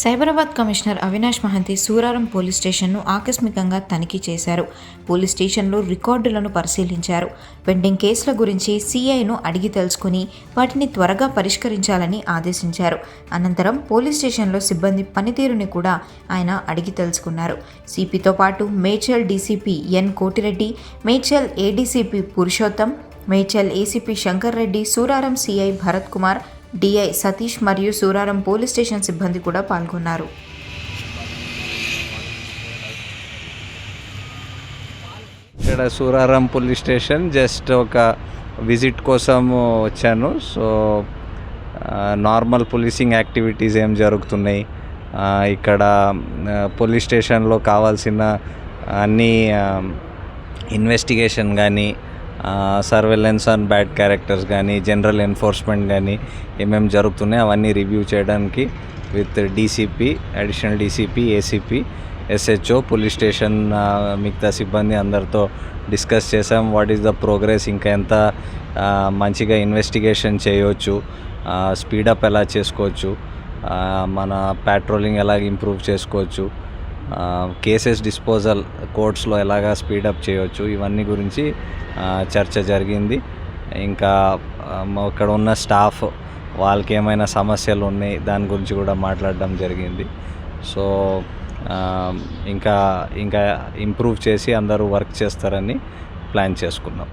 Cyberabad commissioner Avinash Mohanty Suraram police స్టేషన్ను ఆకస్మికంగా తనిఖీ చేశారు. పోలీస్ స్టేషన్లో రికార్డులను పరిశీలించారు. పెండింగ్ కేసుల గురించి సీఐను అడిగి తెలుసుకుని వాటిని త్వరగా పరిష్కరించాలని ఆదేశించారు. అనంతరం పోలీస్ స్టేషన్లో సిబ్బంది పనితీరుని కూడా ఆయన అడిగి తెలుసుకున్నారు. సిపితో పాటు Medchal DCP N Kotireddy Medchal ADCP Purushottam Medchal ACP Shankar Reddy Suraram CI Bharat Kumar DI Satish మరియు సూరారం పోలీస్ స్టేషన్ సిబ్బంది కూడా పాల్గొన్నారు. ఇక్కడ సూరారం పోలీస్ స్టేషన్ జస్ట్ ఒక విజిట్ కోసం వచ్చాను. సో నార్మల్ పోలీసింగ్ యాక్టివిటీస్ ఏం జరుగుతున్నాయి? ఇక్కడ పోలీస్ స్టేషన్లో కావాల్సిన అన్ని ఇన్వెస్టిగేషన్ కానీ సర్వేలెన్స్ అండ్ బ్యాడ్ క్యారెక్టర్స్ కానీ జనరల్ ఎన్ఫోర్స్మెంట్ కానీ ఏమేమి జరుగుతున్నాయి అవన్నీ రివ్యూ చేయడానికి with DCP additional DCP ACP SHO police station మిగతా సిబ్బంది అందరితో డిస్కస్ చేసాం వాట్ ఈస్ ద ప్రోగ్రెస్? ఇంకా ఎంత మంచిగా ఇన్వెస్టిగేషన్ చేయవచ్చు స్పీడప్ ఎలా చేసుకోవచ్చు? మన పెట్రోలింగ్ ఎలా ఇంప్రూవ్ చేసుకోవచ్చు? కేసెస్ డిస్పోజల్ కోర్ట్స్లో ఎలాగా స్పీడప్ చేయవచ్చు ఇవన్నీ గురించి చర్చ జరిగింది. ఇంకా అక్కడ ఉన్న స్టాఫ్ వాళ్ళకి ఏమైనా సమస్యలు ఉన్నాయి దాని గురించి కూడా మాట్లాడడం జరిగింది. సో ఇంకా ఇంకా ఇంప్రూవ్ చేసి అందరూ వర్క్ చేస్తారని ప్లాన్ చేసుకున్నాం.